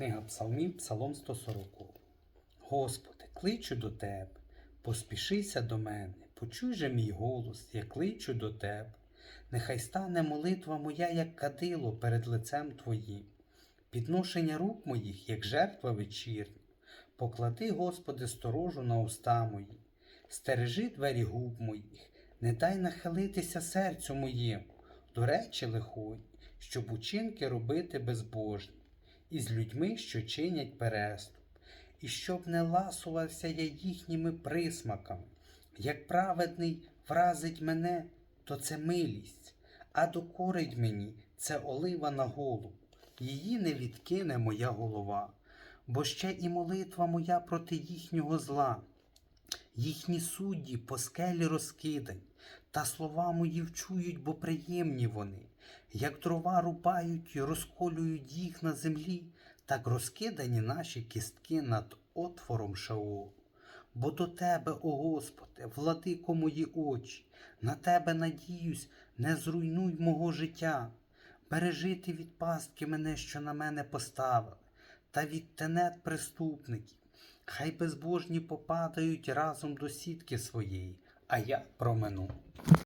Книга Псалмів, Псалом 140. Господи, кличу до Тебе, поспішися до мене, почуй же мій голос, я кличу до Тебе. Нехай стане молитва моя, як кадило перед лицем Твоїм, підношення рук моїх, як жертва вечірня. Поклади, Господи, сторожу на уста мої, стережи двері губ моїх, не дай нахилитися серцю моєму, до речі лихої, щоб учинки робити безбожні, і з людьми, що чинять переступ, і щоб не ласувався я їхніми присмаками. Як праведний вразить мене, то це милість, а докорить мені це олива на голову. Її не відкине моя голова, бо ще і молитва моя проти їхнього зла. Їхні судді по скелі розкидані, та слова мої вчують, бо приємні вони. Як дрова рубають і розколюють їх на землі, так розкидані наші кістки над отвором Шаолу. Бо до Тебе, о Господи, владико мої очі, на Тебе надіюсь, не зруйнуй мого життя. Бережи ти від пастки мене, що на мене поставили, та від тенет преступників. Хай безбожні попадають разом до сітки своєї, а я промину.